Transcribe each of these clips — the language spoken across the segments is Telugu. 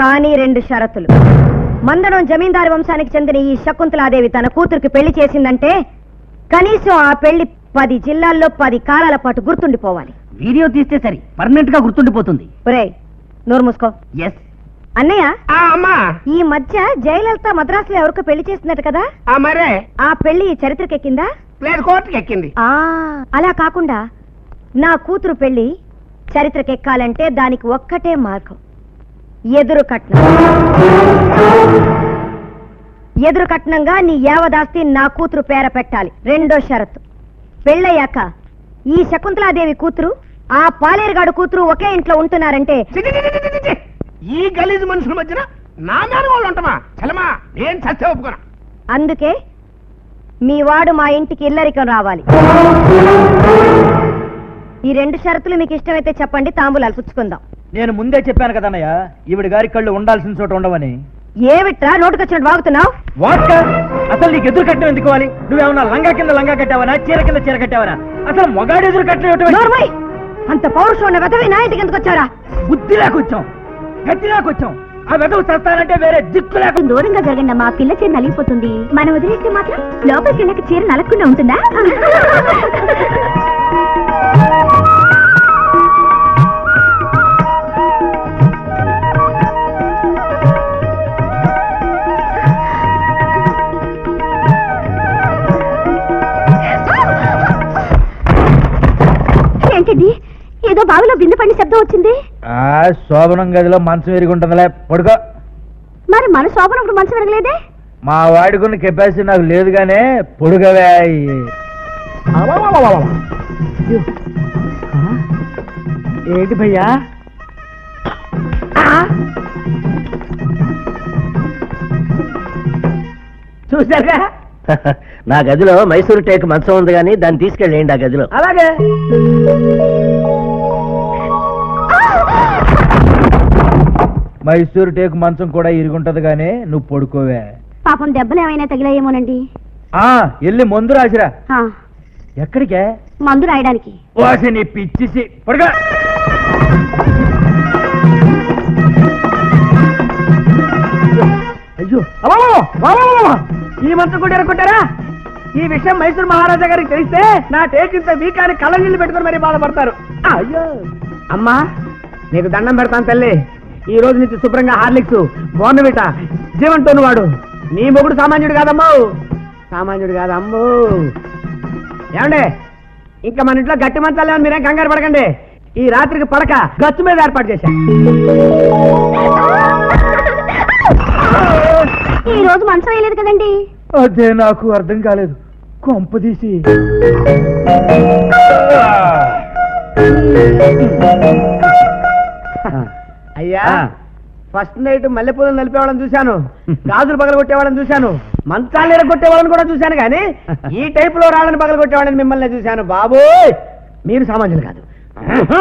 కానీ రెండు షరతులు. మందడం జమీందారు వంశానికి చెందిన ఈ శకుంతలాదేవి తన కూతురికి పెళ్ళి చేసిందంటే కనీసం ఆ పెళ్ళి పది జిల్లాల్లో పది కాలాల పాటు గుర్తుండిపోవాలి. వీడియో తీస్తే సరి పర్మనెంట్గా గుర్తుండిపోతుంది. ఒరేయ్ నోరు మూసుకో. ఎస్ అన్నయ్య ఆ అమ్మా! ఈ మధ్య జయలలిత మద్రాసులో ఎవరికో పెళ్ళి చేస్తున్నట్టు కదా? ఆ మరే! ఆ పెళ్ళి చరిత్రకెక్కిందా లేదు కోర్టుకి ఎక్కింది. ఆ అలా కాకుండా నా కూతురు పెళ్ళి చరిత్రకెక్కాలంటే దానికి ఒక్కటే మార్గం. ఎదురు కట్నం. ఎదురు కట్నంగా నీ యావదాస్తి నా కూతురు పేర పెట్టాలి. రెండో షరతు. పెళ్ళయ్యాక ఈ శకుంతలాదేవి కూతురు ఆ పాలేరుగాడు కూతురు ఒకే ఇంట్లో ఉంటున్నారంటే చి, చి, చి, చి, చి, చి. ఈ గలీజు మనుషుల మధ్యన నా మీద వాళ్ళు ఉంటామా చలమా? నేను చస్తే ఒప్పుకోనా? అందుకే మీ వాడు మా ఇంటికి ఇల్లరికం రావాలి. ఈ రెండు షరతులు మీకు ఇష్టమైతే చెప్పండి తాంబూలాలు పుచ్చుకుందాం. నేను ముందే చెప్పాను కదన్నయ్య ఈవిడ గారి కళ్ళు ఉండాల్సిన చోట ఉండవని. ఏమిట్రా నోటుకొచ్చినట్టు వాగుతున్నావు? వాట్ అసలు నీకు ఎదురు కట్టడం ఎందుకు కావాలి నువ్వేమన్నా లంగా కింద లంగా కట్టావనా? చీర కింద చీర కట్టావనా? అసలు మొగాడు ఎదురు కట్టడం అంత పౌరుషం ఉన్న వెధవి నా ఇంటికి ఎందుకు వచ్చారా బుద్ధి లేకొచ్చాం. గట్టి లేకొచ్చాం. ఆ వెదవు చేస్తానంటే వేరే దిక్కు లేక దూరంగా జరగండి మా పిల్ల చీర నలిగిపోతుంది. మనం వదిలేస్తే మాత్రం లోపలికి వెళ్ళక చీర నలగకుండా ఉంటుందా? ఏదో బావిలో బిందు పడి శబ్దం వచ్చింది. ఆ శోభనం గదిలో మంచం ఎరుగుంటుందిలే పడుకో. మరి మన శోభనప్పుడు మంచి విరగలేదే? మా వాడుకున్న కెపాసిటీ నాకు లేదు గానే పొడుగవే ఏంటి భయ్యా? చూసారా నా గదిలో మైసూరు టేక్ మంచం ఉంది కానీ దాన్ని తీసుకెళ్ళండి ఆ గదిలో. అలాగే. మైసూరు టేకు మంచం కూడా ఇరుగుంటది గానీ నువ్వు పడుకోవే. పాపం దెబ్బలు ఏమైనా తగిలాయేమోనండి? ఆ ఎల్లి మందు రాసిరా. ఆ, ఎక్కడికే? మందు రాయడానికి. వాసి నీ పిచ్చిసి పడుకో. అయ్యో అమ్మో! అమ్మో! ఈ మంత్రం కూడా ఎరగొట్టారా? ఈ విషయం మైసూర్ మహారాజా గారికి తెలిస్తే నా టేక్ ఇంత వీక్ అని కళ్ళ నీళ్ళు పెట్టుకుని మరీ బాధపడతారు. అయ్యో. అమ్మా నీకు దండం పెడతాను తల్లి. ఈ రోజు నుంచి శుభ్రంగా హార్లిక్స్ బోర్నవిట జీవంతోను వాడు. నీ మొగుడు సామాన్యుడు కాదమ్మో. సామాన్యుడు కాదమ్మో ఏమండే? ఇంకా మన ఇంట్లో గట్టి మంచాలు ఏమని మీరేం కంగారు పడకండి. ఈ రాత్రికి పడక గచ్చు మీద ఏర్పాటు చేశా. ఈ రోజు మంచం వేయలేదు కదండి? అదే నాకు అర్థం కాలేదు. కొంపదీసి అయ్యా. ఆ. ఫస్ట్ నైట్ మల్లెపూలను నలిపేవాళ్ళని చూశాను. గాజులు పగల కొట్టేవాళ్ళని చూశాను. మంచాలు ఎరగొట్టేవాళ్ళని కూడా చూశాను కానీ ఈ టైప్లో రాళ్ళని పగల కొట్టేవాళ్ళని మిమ్మల్ని చూశాను. బాబోయ్! మీరు సామాన్యులు కాదు.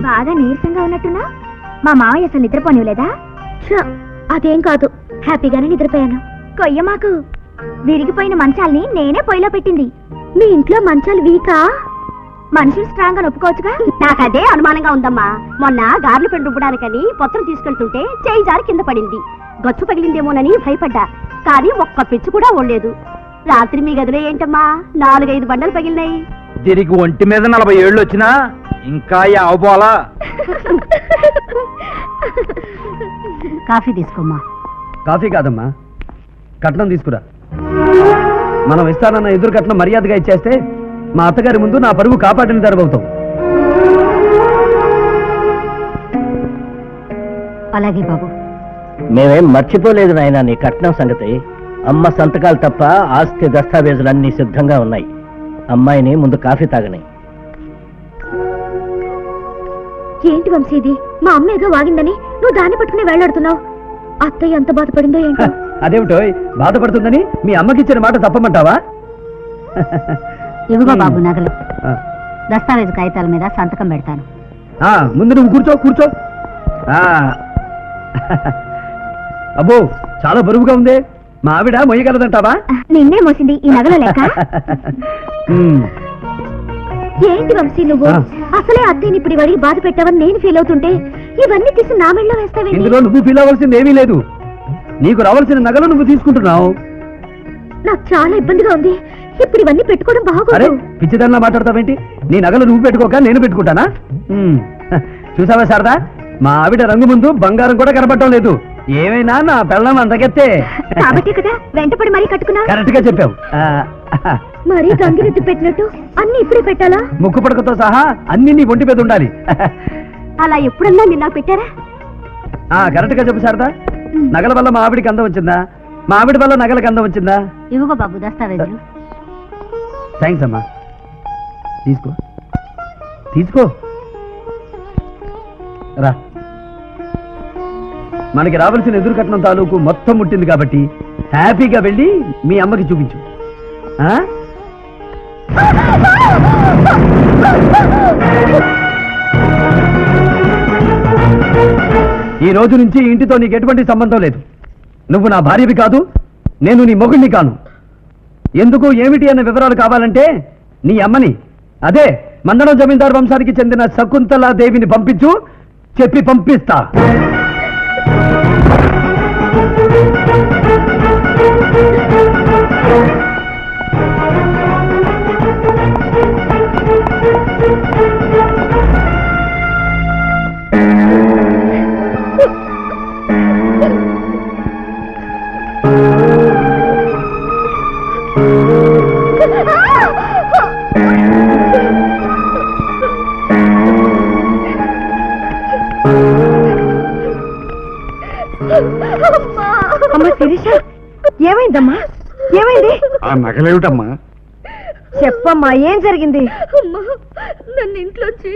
బాగా నీరసంగా ఉన్నట్టున్నా? మా మావయ్య అసలు నిద్రపోనివ్వలేదా? అదేం కాదు. హ్యాపీగానే నిద్రపోయాను. కొయ్య మాకు. విరిగిపోయిన మంచాల్ని నేనే పొయ్యిలో పెట్టింది. మీ ఇంట్లో మంచాలు వీకా? మనుషులు స్ట్రాంగ్ అని ఒప్పుకోవచ్చుగా నాకు అదే అనుమానంగా ఉందమ్మా. మొన్న గార్లు పెండు రుబ్బడానికని పొత్తం తీసుకెళ్తుంటే చేయి జారి కింద పడింది. గచ్చు పగిలిందేమోనని భయపడ్డా. కానీ ఒక్క పిచ్చు కూడా ఓడలేదు. రాత్రి మీ గదిలో ఏంటమ్మా? నాలుగైదు బండలు పగిలినాయి. దీనికి ఒంటి మీద నలభై ఏళ్ళు వచ్చినా ఇంకా అవపోలా కాఫీ తీసుకోమ్మా. కాఫీ కాదమ్మా. కట్నం తీసుకురా. మనం ఇస్తానన్న ఎదురు కట్నం మర్యాదగా ఇచ్చేస్తే మా అత్తగారి ముందు నా పరువు కాపాడిన జరగవుతాం అలాగే బాబు. మేమేం మర్చిపోలేదు నాయన నీ కట్నం సంగతి. అమ్మ సంతకాలు తప్ప ఆస్తి దస్తావేజులన్నీ సిద్ధంగా ఉన్నాయి. అమ్మాయిని ముందు కాఫీ తాగని. ఏంటి వంశీ ఇది? మా అమ్మ ఏదో వాగిందని నువ్వు దాన్ని పట్టుకుని వేలాడుతున్నావు అత్తయ్య ఎంత బాధపడిందో ఏంటో. అదేమిటో బాధపడుతుందని మీ అమ్మకి ఇచ్చిన మాట తప్పమంటావా? ఇవిగో బాబు నగలు. దస్తావేజు కాగితాల మీద సంతకం పెడతాను. ఆ, ముందు నువ్వు కూర్చో కూర్చో. ఆ. అబ్బో చాలా బరువుగా ఉంది. మా ఆవిడ మొయ్యగలదంటావా? నిన్నే మోసింది ఈ నగల లెక్క? ఉమ్. ఏంటి వంశీ నువ్వు? ఆ. అసలే అత్తయ్యని ఇప్పుడు ఇవాడికి బాధ పెట్టావని నేను ఫీల్ అవుతుంటే ఇవన్నీ తీసి నా మెళ్ళలో వేస్తావేంటి? ఇందులో నువ్వు ఫీల్ అవ్వాల్సింది ఏమీ లేదు. నీకు రావాల్సిన నగలు నువ్వు తీసుకుంటున్నావు. నాకు చాలా ఇబ్బందిగా ఉంది. ఇప్పుడు ఇవన్నీ పెట్టుకోవడం బాగోదు. పిచ్చిదన్నా మాట్లాడతావేంటి? నీ నగలు నువ్వు పెట్టుకోక నేను పెట్టుకుంటానా. చూసావా శారదా? మా ఆవిడ రంగు ముందు బంగారం కూడా కనపడటం లేదు. ఏమైనా నా పెళ్ళం అంతకెత్తే. కాబట్టి కదా వెంటపడి మరీ కట్టుకున్నా కరెక్ట్గా చెప్పావు. మరీ గంగిరెద్దు పెట్టినట్టు అన్ని ఇప్పుడే పెట్టాలా? ముక్కు పడకతో సహా అన్ని నీ ఒంటి మీద ఉండాలి. అలా ఎప్పుడన్నా నిన్న పెట్టారా? ఆ కరెక్ట్గా చెప్పు శారదా. నగల వల్ల మా ఆవిడికి అందం వచ్చిందా? మా ఆవిడ వల్ల నగలకు అందం వచ్చిందా? ఇవ్వగో బాబు దస్తావేజులు. థ్యాంక్స్ అమ్మా. తీసుకో. తీసుకో. రా. మనకి రావాల్సిన ఎదురు కట్నం తాలూకు మొత్తం ముట్టింది కాబట్టి హ్యాపీగా వెళ్ళి మీ అమ్మకి చూపించు? ఈ రోజు నుంచి ఇంటితో నీకు ఎటువంటి సంబంధం లేదు. నువ్వు నా భార్యవి కాదు నేను నీ మొగుడిని కాను. ఎందుకు ఏమిటి అన్న వివరాలు కావాలంటే నీ అమ్మని అదే మందడం జమీందార్ వంశానికి చెందిన శకుంతలా దేవిని పంపించు చెప్పి పంపిస్తా. ఏమైందమ్మా? ఏమైంది? ఆ నగలేమిటమ్మా? చెప్పమ్మా ఏం జరిగింది? నన్ను ఇంట్లోంచి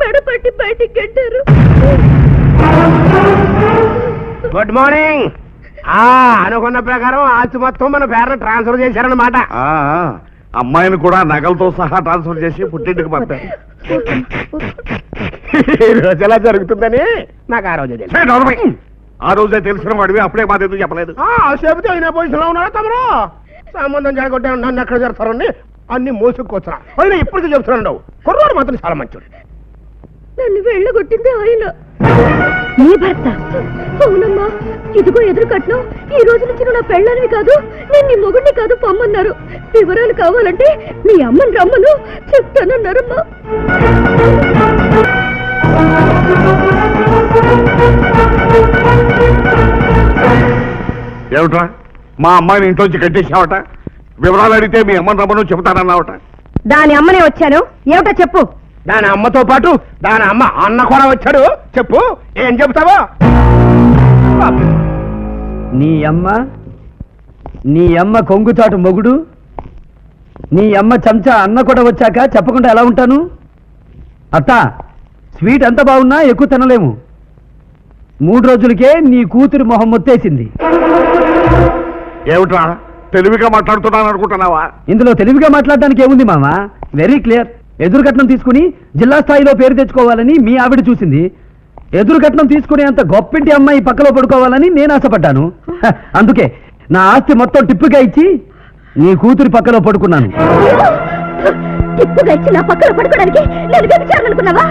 మెడపట్టి బయటికి గెట్టారు గుడ్ మార్నింగ్ ఆ అనుకున్న ప్రకారం ఆస్తి మొత్తం మన పేరు ట్రాన్స్ఫర్ చేశారన్నమాట. ఆ, అమ్మాయిని కూడా నగలతో సహా ట్రాన్స్ఫర్ చేసి పుట్టింటికి పంపారు. ఈ రోజు ఎలా జరుగుతుందని నాకు ఆ రోజే తెలుసు. ఆ రోజే తెలిసిన వాడివి అప్పుడే మాది ఎందుకు చెప్పలేదు? ఆ, చెబితే అయినా పొజిషన్లో ఉన్నారా తమరు? సంబంధం జరగొట్టే నన్ను ఎక్కడ చేస్తారండి అన్ని మోసుకొచ్చా అయినా ఇప్పటికీ చెప్తున్నాడు కుర్రాడు మాత్రం చాలా మంచోడు. నన్ను వెళ్ళగొట్టింది ఆయన. నీ భర్త. అవునమ్మా ఇదిగో ఎదురు కట్నం. ఈ రోజు నుంచి నా పెళ్ళానివి కాదు నేను నీ మొగుడిని కాదు పొమ్మన్నారు. వివరాలు కావాలంటే మీ అమ్మని రమ్మను చెప్తానన్నారమ్మా. ఏమిట్రా? మా అమ్మాయిని ఇంట్లోంచి కట్టేసావట వివరాలు అడిగితే మీ అమ్మని రమ్మను చెబుతానన్నావట. దాని అమ్మనే వచ్చాను. ఏమిటో చెప్పు. దాని అమ్మతో పాటు దాని అమ్మ అన్న కూడా వచ్చాడు. చెప్పు ఏం చెప్తావో నీ అమ్మ నీ అమ్మ కొంగుచాటు మొగుడు నీ అమ్మ చెంచా అన్న కూడా వచ్చాక చెప్పకుండా ఎలా ఉంటాను? అత్త స్వీట్ ఎంత బాగున్నా ఎక్కువ తినలేము. మూడు రోజులకే నీ కూతురు మొహం మొత్తేసింది. ఏమిట్రా? తెలివిగా మాట్లాడుతున్నాను అనుకుంటున్నావా? ఇందులో తెలివిగా మాట్లాడడానికి ఏముంది మామ? వెరీ క్లియర్ ఎదురు కట్నం తీసుకుని జిల్లా స్థాయిలో పేరు తెచ్చుకోవాలని మీ ఆవిడ చూసింది. ఎదురు కట్నం తీసుకునే అంత గొప్పింటి అమ్మాయి పక్కలో పడుకోవాలని నేను ఆశపడ్డాను. అందుకే నా ఆస్తి మొత్తం టిప్పుగా ఇచ్చి నీ కూతురి పక్కలో పడుకున్నాను. ఇచ్చి నా పడుకోవడానికి నేను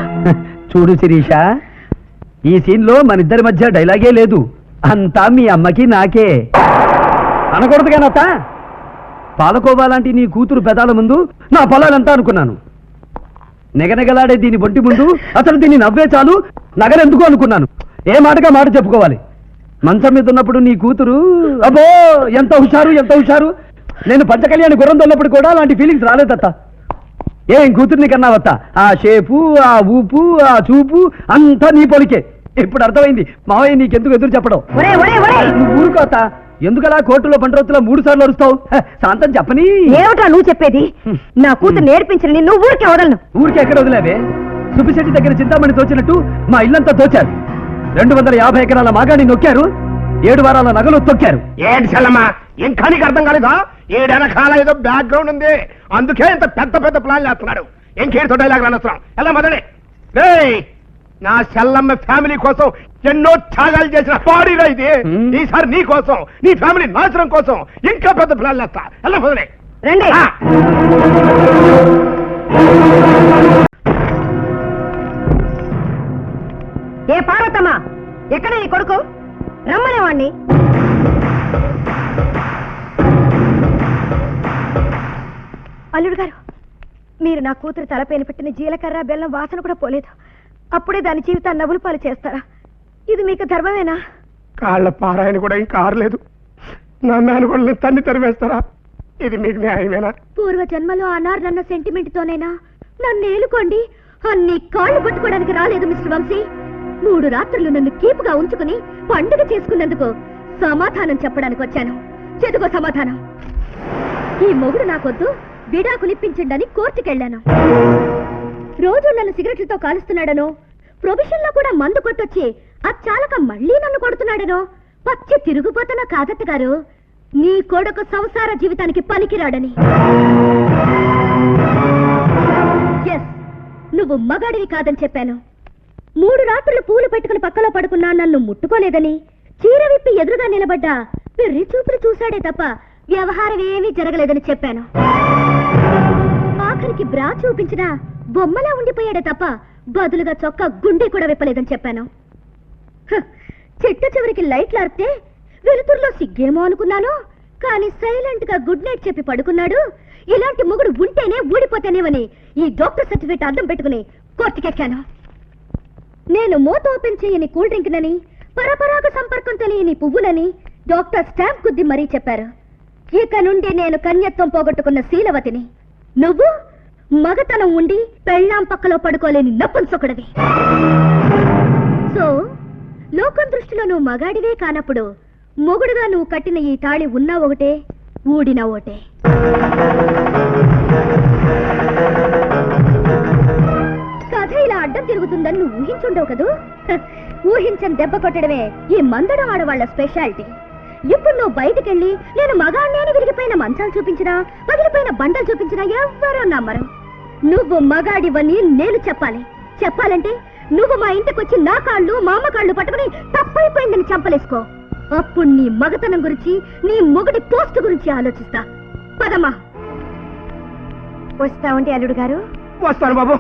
చూడు శిరీష ఈ సీన్లో మన ఇద్దరి మధ్య డైలాగే లేదు. అంతా మీ అమ్మకి నాకే. అనకూడదు కానత్త పాలకోవాలాంటి నీ కూతురు పెదాల ముందు నా పొలాలంతా అనుకున్నాను. నెగనెగలాడే దీని బొంటి ముందు అసలు దీన్ని నవ్వే చాలు నగరెందుకు అనుకున్నాను. ఏ మాటగా మాట చెప్పుకోవాలి? మంచం మీద ఉన్నప్పుడు నీ కూతురు అబ్బో ఎంత హుషారు ఎంత హుషారు. నేను పంచకళ్యాణి గుర్రం తొల్లప్పుడు కూడా అలాంటి ఫీలింగ్స్ రాలేదత్త. ఏం కూతుర్ని కన్నావత్త? ఆ షేపు ఆ ఊపు ఆ చూపు అంతా నీ పొలికే. ఇప్పుడు అర్థమైంది. మావయ్య నీకెందుకు ఎదురు చెప్పడం? ఊరుకోత ఎందుకలా కోర్టులో పంటరోతులో మూడు సార్లు అరుస్తావు శాంతం చెప్పని. ఏమిటా నువ్వు చెప్పేది? నా కూతురు నేర్పించిన నువ్వు ఊరికే వదలను. ఊరికి ఎక్కడ వదిలేవే? సుబ్బిశెట్టి దగ్గర చింతామణి తోచినట్టు మా ఇల్లంతా తోచారు. రెండు వందల యాభై ఎకరాల మాగాని నొక్కారు. ఏడు వారాల నగలు తొక్కారు. ఏంటి చెల్లమ్మా ఇంకా నీకు అర్థం కాలేదా? ఏడెనకాల ఏదో బ్యాక్గ్రౌండ్ ఉంది. అందుకే ఇంత పెద్ద పెద్ద ప్లాన్ చేస్తున్నాడు ఇంకేంటో డైలాగ్ రానొస్తున్నాం ఎలా మొదలే. రేయ్! నా చెల్లమ్మ ఫ్యామిలీ కోసం ఎన్నో త్యాగాలు చేసిన బాడీలో ఇది. ఈసారి నీ కోసం నీ ఫ్యామిలీ నాశనం కోసం ఇంకా పెద్ద ప్లాన్ ఎలా మొదలే రండి. ఏ పార్వతమ్మ ఎక్కడ నీ కొడుకు? రమ్మనేవాణ్ణి. అల్లుడు గారు మీరు నా కూతురు తలపైన పెట్టిన జీలకర్ర బెల్లం వాసన కూడా పోలేదు. అప్పుడే దాని జీవితాన్ని నవ్వులు పాలు చేస్తారా? ఇది మీకు ధర్మమేనా? కాళ్ళ పారాయణ కూడా ఇంకా ఆరలేదు. నా మేనగోళ్ళని తన్ని తరివేస్తారా ఇది మీకు న్యాయమేనా? పూర్వ జన్మలో అనార్నన్న సెంటిమెంట్ తోనైనా నన్ను ఏలుకోండి. అన్ని కాళ్ళు పట్టుకోవడానికి రాలేదు మిస్టర్ వంశీ. మూడు రాత్రులు నన్ను కీపుగా ఉంచుకుని పండుగ చేసుకున్నందుకు సమాధానం చెప్పడానికి వచ్చాను. చెదుగో సమాధానం. ఈ మొగుడు నాకొద్దు విడాకులిప్పించండి కోర్టుకెళ్ళాను రోజు నన్ను సిగరెట్లతో కాలుస్తున్నాడనో ప్రొఫెషన్లో కూడా మందు కొట్టొచ్చి అచ్చాలక మళ్ళీ నన్ను కొడుతున్నాడేనో? పచ్చి తిరుగుపోతున్న కాదత్త గారు నీ కొడుకు సంసార జీవితానికి పనికిరాడని. ఎస్ నువ్వు మగాడివి కాదని చెప్పాను. మూడు రాత్రులు పూలు పెట్టుకుని పక్కలో పడుకున్నా నన్ను ముట్టుకోలేదని చీర విప్పి ఎదురుగా నిలబడ్డా పెర్రి చూపులు చూశాడే తప్ప వ్యవహారం ఏమీ జరగలేదని చెప్పాను. ఆఖరికి బ్రా చూపించినా బొమ్మలా ఉండిపోయాడే తప్ప బదులుగా చొక్కా గుండె కూడా విప్పలేదని చెప్పాను. హ, చెట్టు చివరికి లైట్లు అరితే వెలుతురులో సిగ్గేమో అనుకున్నాను. కానీ సైలెంట్గా గుడ్ నైట్ చెప్పి పడుకున్నాడు. ఇలాంటి మొగుడు ఉంటేనే ఊడిపోతేనేమని ఈ డాక్టర్ సర్టిఫికేట్ అర్థం పెట్టుకుని కోర్టుకెక్కాను. నేను మూత ఓపెన్ చేయని కూల్ డ్రింక్ నని పరపరాగ సంపర్కం తెలియని పువ్వులని డాక్టర్ స్టాంప్ కుద్ది మరీ చెప్పారు. ఇక నుండి నేను కన్యత్వం పోగొట్టుకున్న శీలవతిని. నువ్వు? మగతనం ఉండి పెళ్ళాం పక్కలో పడుకోలేని నప్పుంసొకడివి సో లోకం దృష్టిలో నువ్వు మగాడివే కానప్పుడు మొగుడుగా నువ్వు కట్టిన ఈ తాళి ఉన్నా ఒకటే ఊడినా ఒకటే. కథ ఇలా అడ్డం తిరుగుతుందని నువ్వు ఊహించుండవు కదూ? ఊహించని దెబ్బ కొట్టడమే ఈ మందడం ఆడవాళ్ళ స్పెషాలిటీ. ఇప్పుడు నువ్వు బయటికెళ్ళి నేను మగాడినే విరిగిపోయిన మంచాలు చూపించినా పగిలిపోయిన బండలు చూపించినా ఎవ్వరూ నమ్మరు. నువ్వు మగాడివని నేను చెప్పాలి. చెప్పాలంటే నువ్వు మా ఇంటికొచ్చి నా కాళ్ళు మా అమ్మ కాళ్ళు పట్టుకుని తప్పైపోయిందని చంపలేసుకో. అప్పుడు నీ మగతనం గురించి నీ మొగటి పోస్ట్ గురించి ఆలోచిస్తా. పదమ్మా. వస్తా ఉంటే అల్లుడు గారు? వస్తాను బాబు.